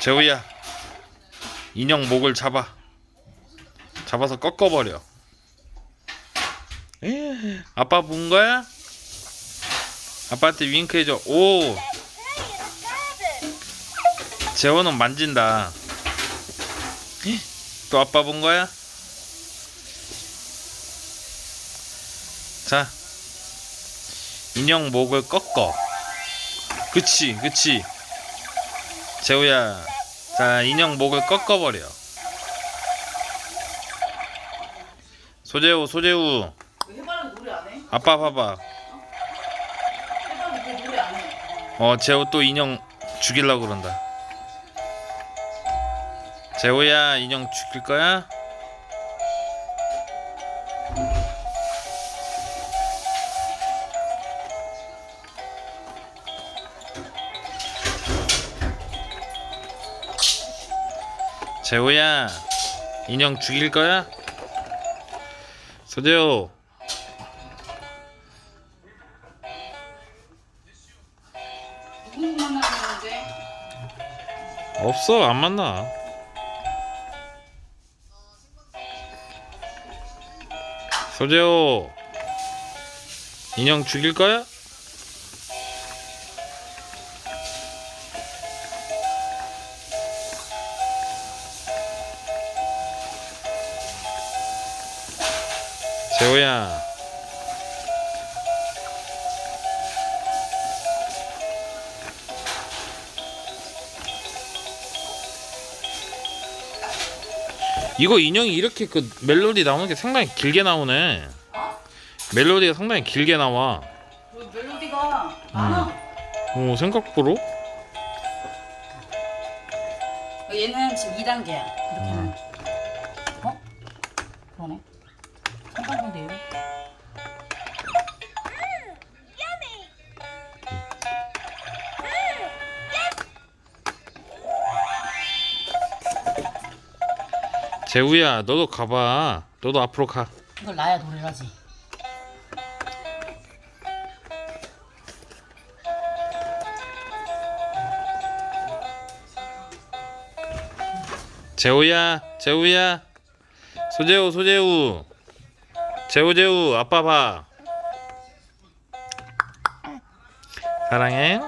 재우야 인형 목을 잡아. 잡아서 꺾어버려. 에, 아빠 본 거야? 아빠한테 윙크해줘. 오! 재호는 만진다. 에, 또 아빠 본 거야? 자 인형 목을 꺾어. 그치 그치 재우야 자 인형 목을 꺾어버려 소재우 소재우? 아빠 봐봐? 어 재우 또 인형 죽이려고 그런다 재우야 인형 죽일 거야? 재우야 인형 죽일 거야? 소재우 누구 만나는데? 없어 안 만나 소재호 인형 죽일 거야? 재호야 이거 인형이 이렇게 그 멜로디 나오는 게 상당히 길게 나오네. 멜로디가 상당히 길게 나와. 그 멜로디가 많아. 오 생각보로? 얘는 지금 2단계야. 이렇게 하면. 어? 그러네. 3단계인데 얘 재우야 너도 가봐. 너도 앞으로 가. 이걸 나야 노래를 하지. 재우야 재우야 소재우 소재우 재우 재우 아빠 봐. 사랑해.